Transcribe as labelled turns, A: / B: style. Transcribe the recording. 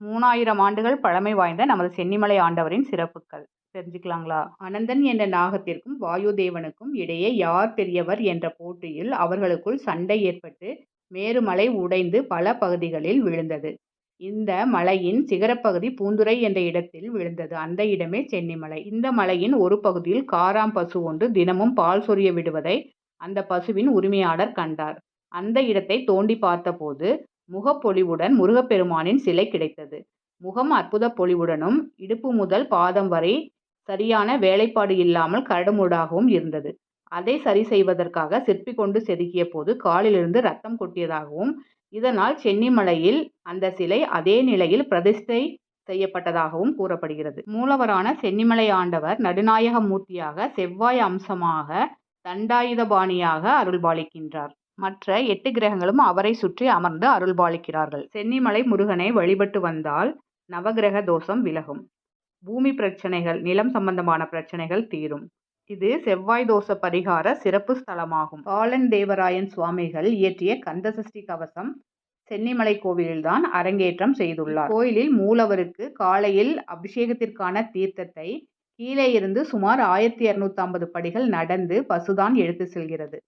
A: மூணாயிரம் ஆண்டுகள் பழமை வாய்ந்த நமது சென்னிமலை ஆண்டவரின் சிறப்புகள் தெரிஞ்சுக்கலாங்களா? அனந்தன் என்ற நாகத்திற்கும் வாயுதேவனுக்கும் இடையே யார் பெரியவர் என்ற போட்டியில் அவர்களுக்குள் சண்டை ஏற்பட்டு மேருமலை உடைந்து பல பகுதிகளில் விழுந்தது. இந்த மலையின் சிகரப்பகுதி பூந்துரை என்ற இடத்தில் விழுந்தது. அந்த இடமே சென்னிமலை. இந்த மலையின் ஒரு பகுதியில் காராம் பசு ஒன்று தினமும் பால் சொரிய விடுவதை அந்த பசுவின் உரிமையாளர் கண்டார். அந்த இடத்தை தோண்டி பார்த்தபோது முகப்பொலிவுடன் முருகப்பெருமானின் சிலை கிடைத்தது. முகம் அற்புத பொலிவுடனும் இடுப்பு முதல் பாதம் வரை சரியான வேலைப்பாடு இல்லாமல் கரடுமுடாகவும் இருந்தது. அதை சரி செய்வதற்காக சிற்பி கொண்டு செதுக்கிய போது காலிலிருந்து ரத்தம் கொட்டியதாகவும் இதனால் சென்னிமலையில் அந்த சிலை அதே நிலையில் பிரதிஷ்டை செய்யப்பட்டதாகவும் கூறப்படுகிறது. மூலவரான சென்னிமலை ஆண்டவர் நடுநாயக மூர்த்தியாக செவ்வாய் அம்சமாக தண்டாயுதபாணியாக அருள்பாலிக்கின்றார். மற்ற எட்டு கிரகங்களும் அவரை சுற்றி அமர்ந்து அருள்பாலிக்கிறார்கள். சென்னிமலை முருகனை வழிபட்டு வந்தால் நவகிரக தோஷம் விலகும். பூமி பிரச்சனைகள் நிலம் சம்பந்தமான பிரச்சனைகள் தீரும். இது செவ்வாய் தோஷ பரிகார சிறப்பு ஸ்தலமாகும். பாலன் தேவராயன் சுவாமிகள் இயற்றிய கந்தசஷ்டி கவசம் சென்னிமலை கோவிலில்தான் அரங்கேற்றம் செய்துள்ளார். கோயிலில் மூலவருக்கு காலையில் அபிஷேகத்திற்கான தீர்த்தத்தை கீழே இருந்து சுமார் ஆயிரத்தி இருநூத்தி ஐம்பது படிகள் நடந்து பசுதான் எடுத்து செல்கிறது.